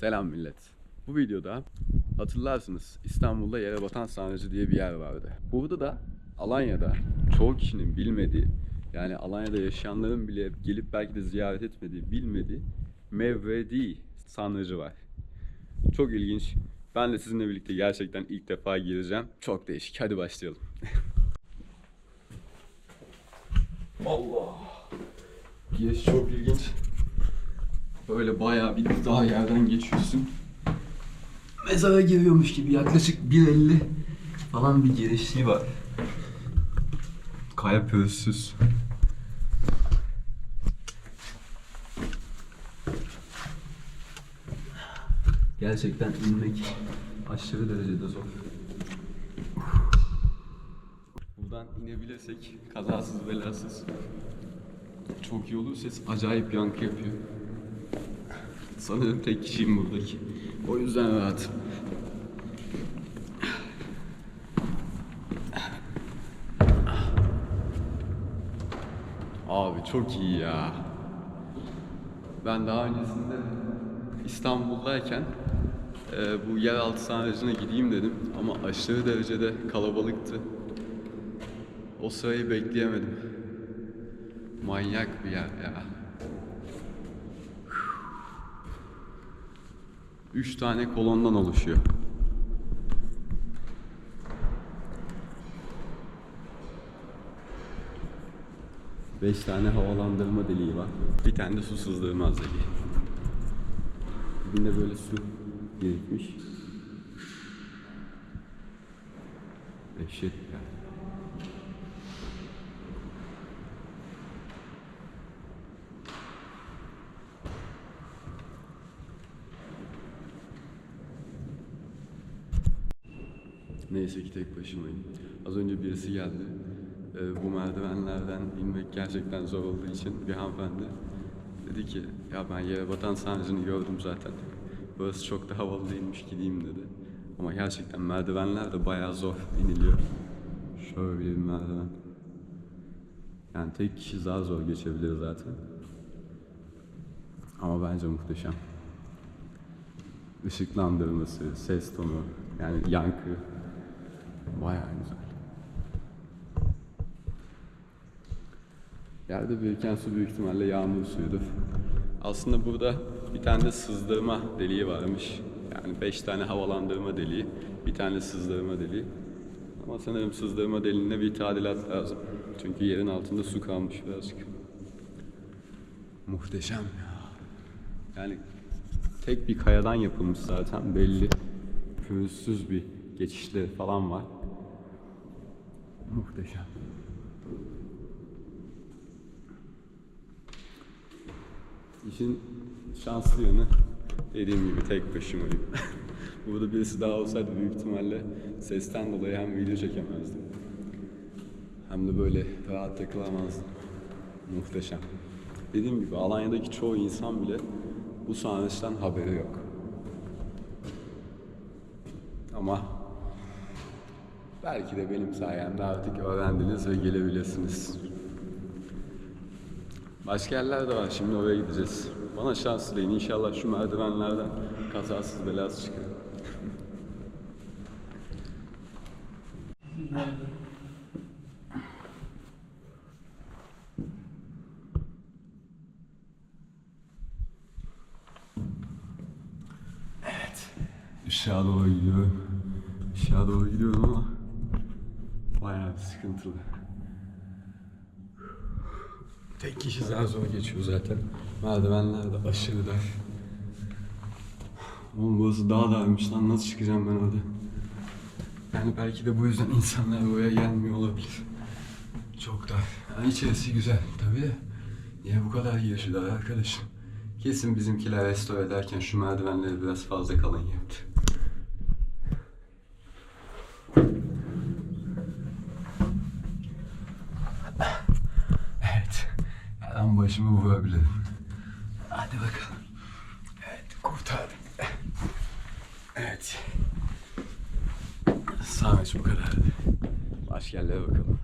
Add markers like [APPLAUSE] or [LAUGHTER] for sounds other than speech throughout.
Selam millet. Bu videoda hatırlarsınız İstanbul'da yere batan sarnıcı diye bir yer vardı. Burada da Alanya'da çoğu kişinin bilmediği yani Alanya'da yaşayanların bile gelip belki de ziyaret etmediği, bilmediği Mevvedi sarnıcı var. Çok ilginç. Ben de sizinle birlikte gerçekten ilk defa gireceğim. Çok değişik. Hadi başlayalım. [LAUGHS] Allah. Giriş çok ilginç. Böyle bayağı bir dağ yerden geçiyorsun. Mezara giriyormuş gibi yaklaşık 1.50 falan bir girişliği var. Kaya pürüzsüz. Gerçekten inmek aşırı derecede zor. Buradan inebilirsek kazasız belasız çok iyi olur. Ses acayip yankı yapıyor. Sanırım tek kişiyim buradaki. O yüzden rahatım. Abi çok iyi ya. Ben daha öncesinde İstanbul'dayken e, bu yeraltı sarnıcına gideyim dedim ama aşırı derecede kalabalıktı. O sırayı bekleyemedim. Manyak bir yer ya. Üç tane kolondan oluşuyor. Beş tane havalandırma deliği var. Bir tane de su sızdırmaz deliği. Dibinde böyle su birikmiş. Dehşet ya. Neyse ki tek başımayım. Az önce birisi geldi. Ee, bu merdivenlerden inmek gerçekten zor olduğu için bir hanımefendi dedi ki ya ben yere batan sarnıcını gördüm zaten. Burası çok da havalı değilmiş gideyim dedi. Ama gerçekten merdivenler de bayağı zor iniliyor. Şöyle bir merdiven. Yani tek kişi daha zor geçebilir zaten. Ama bence muhteşem. Işıklandırması, ses tonu, yani yankı bayağı güzel. Yerde biriken su büyük ihtimalle yağmur suyudur. Aslında burada bir tane de sızdırma deliği varmış. Yani beş tane havalandırma deliği, bir tane sızdırma deliği. Ama sanırım sızdırma deliğine bir tadilat lazım. Çünkü yerin altında su kalmış birazcık. Muhteşem ya. Yani tek bir kayadan yapılmış zaten belli. Pürüzsüz bir geçişleri falan var. Muhteşem. İşin şanslı yanı dediğim gibi tek başımayım. [LAUGHS] Burada birisi daha olsaydı büyük ihtimalle sesten dolayı hem video çekemezdim. Hem de böyle rahat takılamazdım. Muhteşem. Dediğim gibi Alanya'daki çoğu insan bile bu sarnıçtan haberi yok. Ama belki de benim sayemde artık öğrendiniz ve gelebilirsiniz. Başka yerler de var. Şimdi oraya gideceğiz. Bana şans dileyin. İnşallah şu merdivenlerden kazasız belasız çıkar. Evet. Aşağı doğru gidiyorum. Aşağı doğru gidiyorum ama bayağı sıkıntılı. Tek kişi zar zor geçiyor zaten. Merdivenler de aşırı dar. Oğlum burası daha darmış lan nasıl çıkacağım ben orada? Yani belki de bu yüzden insanlar buraya gelmiyor olabilir. Çok dar. Yani içerisi güzel tabii de. Niye bu kadar girişi dar arkadaşım? Kesin bizimkiler restore ederken şu merdivenleri biraz fazla kalın yaptı. Evet. Başımı vurabilirim. Hadi bakalım. Evet, kurtardım. Evet. Sarnıç bu kadardı. Başka yerlere bakalım.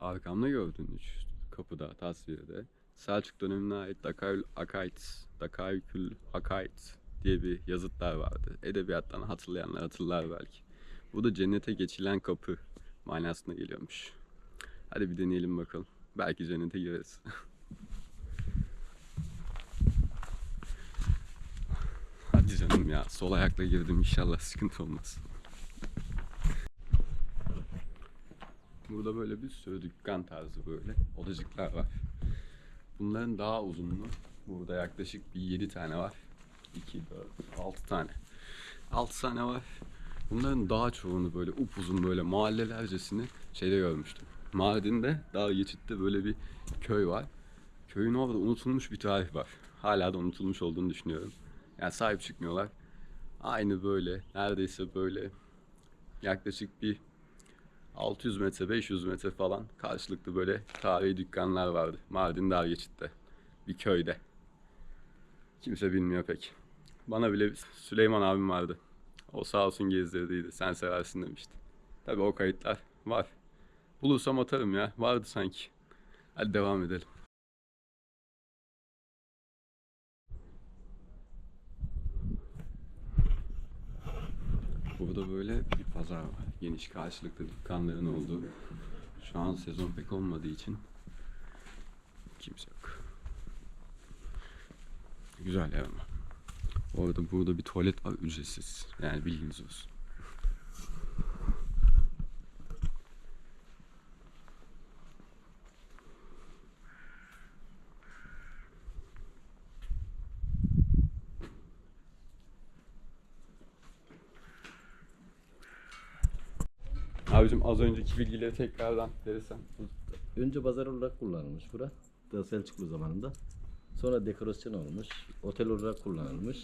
Arkamda gördüğünüz kapıda, tasvirde Selçuk dönemine ait Dakayül Akait, Dakayül Akait diye bir yazıtlar vardı. Edebiyattan hatırlayanlar hatırlar belki. Bu da cennete geçilen kapı manasına geliyormuş. Hadi bir deneyelim bakalım. Belki cennete gireriz. [LAUGHS] Hadi canım ya. Sol ayakla girdim inşallah sıkıntı olmaz. Burada böyle bir sürü dükkan tarzı böyle odacıklar var. Bunların daha uzunluğu burada yaklaşık bir 7 tane var. 2, 4, 6 tane. 6 tane var. Bunların daha çoğunu böyle upuzun böyle mahallelercesini şeyde görmüştüm. Mardin'de daha geçitte böyle bir köy var. Köyün orada unutulmuş bir tarih var. Hala da unutulmuş olduğunu düşünüyorum. Yani sahip çıkmıyorlar. Aynı böyle neredeyse böyle yaklaşık bir 600 metre 500 metre falan karşılıklı böyle tarihi dükkanlar vardı. Mardin Dargeçit'te bir köyde. Kimse bilmiyor pek. Bana bile Süleyman abim vardı. O sağ olsun gezdirdiydi. Sen seversin demişti. Tabii o kayıtlar var. Bulursam atarım ya. Vardı sanki. Hadi devam edelim. Burada böyle bir pazar var. Geniş karşılıklı dükkanların olduğu. Şu an sezon pek olmadığı için kimse yok. Güzel yer ama. Bu burada bir tuvalet var ücretsiz. Yani bilginiz olsun. Abicim az önceki bilgileri tekrardan verirsen. Önce pazar olarak kullanılmış bura. Daha Selçuklu zamanında. Sonra dekorasyon olmuş. Otel olarak kullanılmış.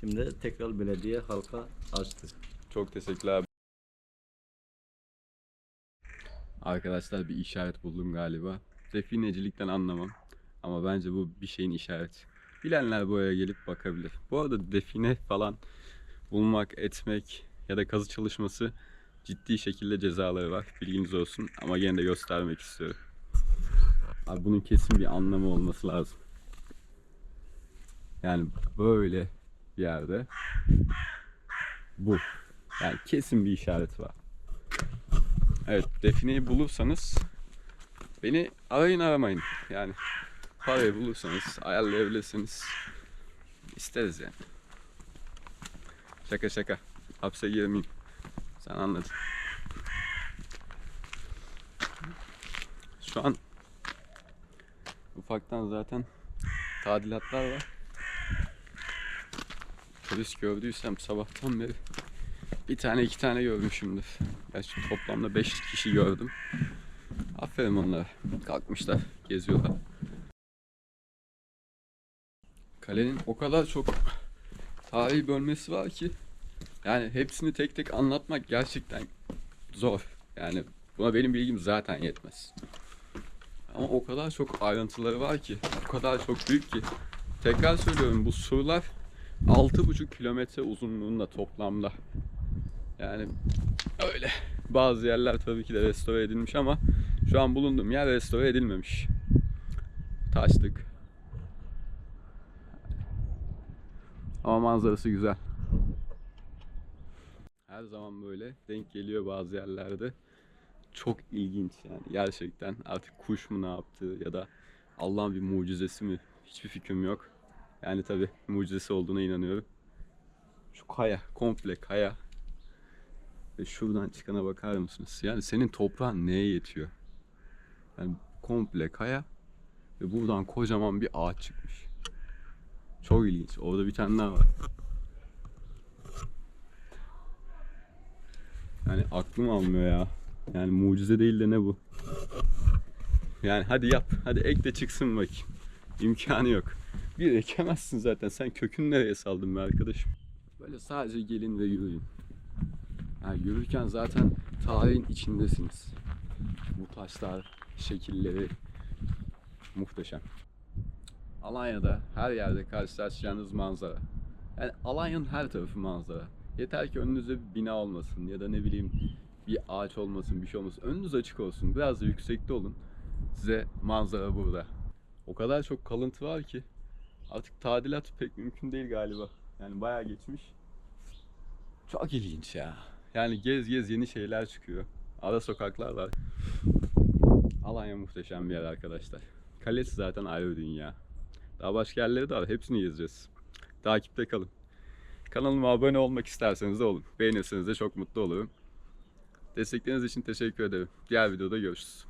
Şimdi tekrar belediye halka açtı. Çok teşekkürler abi. Arkadaşlar bir işaret buldum galiba. Definecilikten anlamam. Ama bence bu bir şeyin işareti. Bilenler buraya gelip bakabilir. Bu arada define falan bulmak, etmek ya da kazı çalışması ciddi şekilde cezaları var. Bilginiz olsun ama gene de göstermek istiyorum. Abi bunun kesin bir anlamı olması lazım. Yani böyle bir yerde bu. Yani kesin bir işaret var. Evet defineyi bulursanız beni arayın aramayın. Yani parayı bulursanız ayarlayabilirsiniz. İsteriz yani. Şaka şaka. Hapse girmeyeyim. Sen anladın. Şu an ufaktan zaten tadilatlar var. Polis gördüysem sabahtan beri bir tane iki tane görmüşümdür. Gerçi toplamda beş kişi gördüm. Aferin onlara. Kalkmışlar, geziyorlar. Kalenin o kadar çok tarihi bölmesi var ki yani hepsini tek tek anlatmak gerçekten zor. Yani buna benim bilgim zaten yetmez. Ama o kadar çok ayrıntıları var ki, o kadar çok büyük ki. Tekrar söylüyorum bu surlar 6,5 kilometre uzunluğunda toplamda. Yani öyle. Bazı yerler tabii ki de restore edilmiş ama şu an bulunduğum yer restore edilmemiş. Taşlık. Ama manzarası güzel. Her zaman böyle denk geliyor bazı yerlerde. Çok ilginç yani gerçekten artık kuş mu ne yaptı ya da Allah'ın bir mucizesi mi hiçbir fikrim yok. Yani tabi mucizesi olduğuna inanıyorum. Şu kaya, komple kaya. Ve şuradan çıkana bakar mısınız? Yani senin toprağın neye yetiyor? Yani komple kaya ve buradan kocaman bir ağaç çıkmış. Çok ilginç. Orada bir tane daha var. Yani aklım almıyor ya. Yani mucize değil de ne bu? Yani hadi yap. Hadi ek de çıksın bakayım. İmkanı yok. Bir ekemezsin zaten. Sen kökünü nereye saldın be arkadaşım? Böyle sadece gelin ve yürüyün. Yani yürürken zaten tarihin içindesiniz. Bu taşlar, şekilleri muhteşem. Alanya'da her yerde karşılaşacağınız manzara. Yani Alanya'nın her tarafı manzara. Yeter ki önünüzde bir bina olmasın ya da ne bileyim bir ağaç olmasın, bir şey olmasın. Önünüz açık olsun. Biraz da yüksekte olun. Size manzara burada. O kadar çok kalıntı var ki artık tadilat pek mümkün değil galiba. Yani bayağı geçmiş. Çok ilginç ya. Yani gez gez yeni şeyler çıkıyor. Ara sokaklar var. Alanya muhteşem bir yer arkadaşlar. Kalesi zaten ayrı bir dünya. Daha başka yerleri de var. Hepsini gezeceğiz. Takipte kalın. Kanalıma abone olmak isterseniz de olun. Beğenirseniz de çok mutlu olurum. Destekleriniz için teşekkür ederim. Diğer videoda görüşürüz.